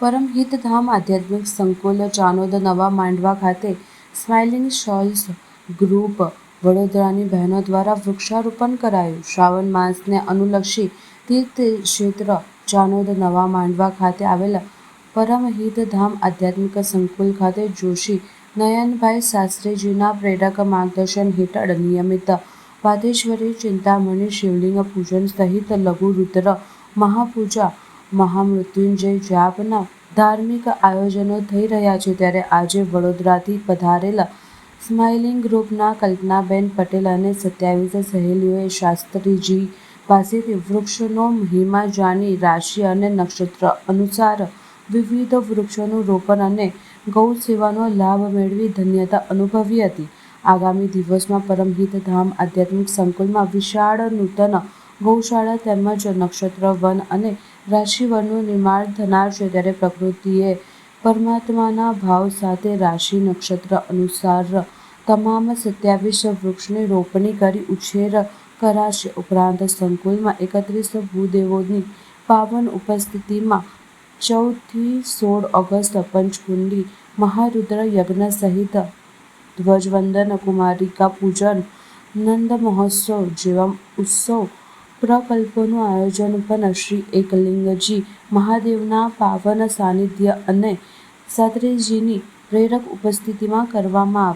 પરમહિતધામ આધ્યાત્મિક સંકુલ ચાનોદ નવા માંડવા ખાતે સ્માઇલિંગ શોલ્સ ગ્રુપ વડોદરાની બહેનો દ્વારા વૃક્ષારોપણ કરાયું. શ્રાવણ માસને અનુલક્ષી તીર્થ ક્ષેત્ર ચાનોદ નવા માંડવા ખાતે આવેલા પરમ હિતધામ આધ્યાત્મિક સંકુલ ખાતે જોશી નયનભાઈ શાસ્ત્રીજીના પ્રેરક માર્ગદર્શન હેઠળ નિયમિત વાતેશ્વરી ચિંતામણી, શિવલિંગ પૂજન સહિત લઘુ રુદ્ર મહાપૂજા મહામૃત્યુંજય જાપના ધાર્મિક આયોજનો થઈ રહ્યા છે ત્યારે આજે વડોદરાથી પધારેલા સ્માઇલિંગ ગ્રુપના કલ્પનાબેન પટેલ અને સત્યાવીસ સહેલીઓએ શાસ્ત્રીજી પાસેથી વૃક્ષનો મહિમા જાણી રાશિ અને નક્ષત્ર અનુસાર વિવિધ વૃક્ષોનું રોપણ અને ગૌ સેવાનો લાભ મેળવી ધન્યતા અનુભવી હતી. આગામી દિવસોમાં પરમહિતધામ આધ્યાત્મિક સંકુલમાં વિશાળ નૂતન ગૌશાળા તેમજ નક્ષત્ર વન અને રાશિ વનનું નિર્માણ થનાર છે ત્યારે પ્રકૃતિએ પરમાત્માના ભાવ સાથે રાશિ નક્ષત્ર અનુસાર તમામ સત્યાવીસ વૃક્ષની રોપણી કરી ઉછેર કરાશે. ઉપરાંત સંકુલમાં એકત્રીસ ભૂદેવોની પાવન ઉપસ્થિતિમાં ચૌદથી સોળ ઓગસ્ટ પંચકુંડી, મહારુદ્ર યજ્ઞ સહિત ધ્વજવંદન, કુમારિકા પૂજન, નંદ મહોત્સવ જેવા ઉત્સવ પ્રકલ્પોનું આયોજન પણ શ્રી એકલિંગજી મહાદેવના પાવન સાનિધ્ય અને શાસ્ત્રીજીની પ્રેરક ઉપસ્થિતિમાં કરવામાં